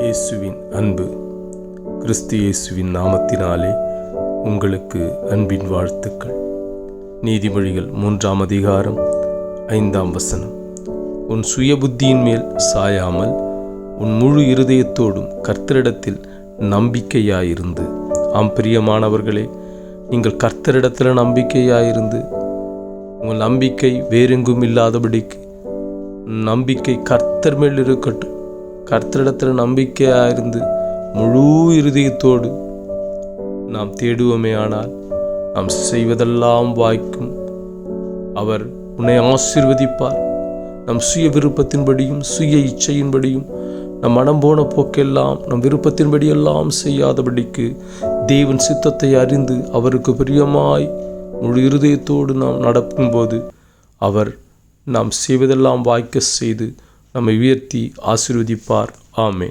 இயேசுவின் அன்பு. கிறிஸ்து இயேசுவின் நாமத்தினாலே உங்களுக்கு அன்பின் வாழ்த்துக்கள். நீதிமொழிகள் மூன்றாம் அதிகாரம் ஐந்தாம் வசனம். உன் சுய புத்தியின் மேல் சாயாமல் உன் முழு இருதயத்தோடும் கர்த்தரிடத்தில் நம்பிக்கையாயிருந்து. ஆம் பிரியமானவர்களே நீங்கள் கர்த்தரிடத்தில் நம்பிக்கையாயிருந்து உங்கள் நம்பிக்கை வேறெங்கும் இல்லாதபடிக்கு நம்பிக்கை கர்த்தர் மேல் இருக்கட்டும். கர்த்தரிடத்தில் நம்பிக்கையாக இருந்து முழு இருதயத்தோடு நாம் தேடுவோமே ஆனால் நாம் செய்வதெல்லாம் வாய்க்கும். அவர் உன்னை ஆசீர்வதிப்பார். நம் சுய விருப்பத்தின்படியும் சுய இச்சையின்படியும் நம் மனம் போன போக்கெல்லாம் நம் விருப்பத்தின்படியெல்லாம் செய்யாதபடிக்கு தேவன் சித்தத்தை அறிந்து அவருக்கு பிரியமாய் முழு இருதயத்தோடு நாம் நடக்கும்போது அவர் நாம் செய்வதெல்லாம் வாய்க்க செய்து நம்மை உயர்த்தி ஆசிர்வதிப்பார். ஆமே